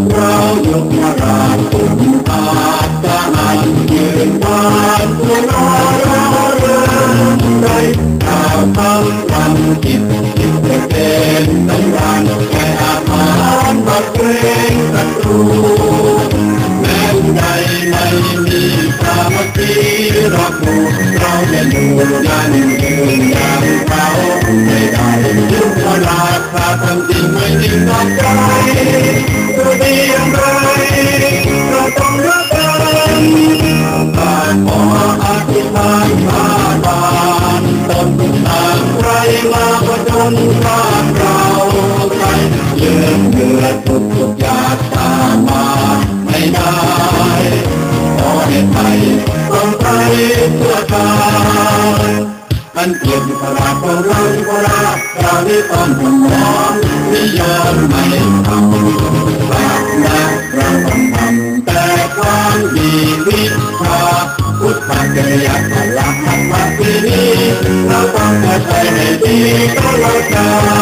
กเรายกมาราชุมอาจาหันยืนบานผู้น้อยเราเรื่อไรข่าวคำคำคิดคิดจะเป็นสัญญาณแก่อาหารบัดเกรงศัตรูแม้ใดไม่มีสามัคคีรักหมู่เราจะอยู่ยันยืนอย่างเขาไม่ได้ยุบมาลาคาทำจริงไม่จริงทำใจ จะดีอย่างไรเราต้องรักกันการขออธิษฐานมาบานตนต่างใครมาประจนบ้านเราใครยืนเดือดทุกทุกอยากตามมาไม่ได้ขอให้ไทยต้องไทยทั่วไทยมันเกียรติพระราชของเราพระราชเรานี้ต้องหงมองนิยมม่ท ทธจริยธรรมธ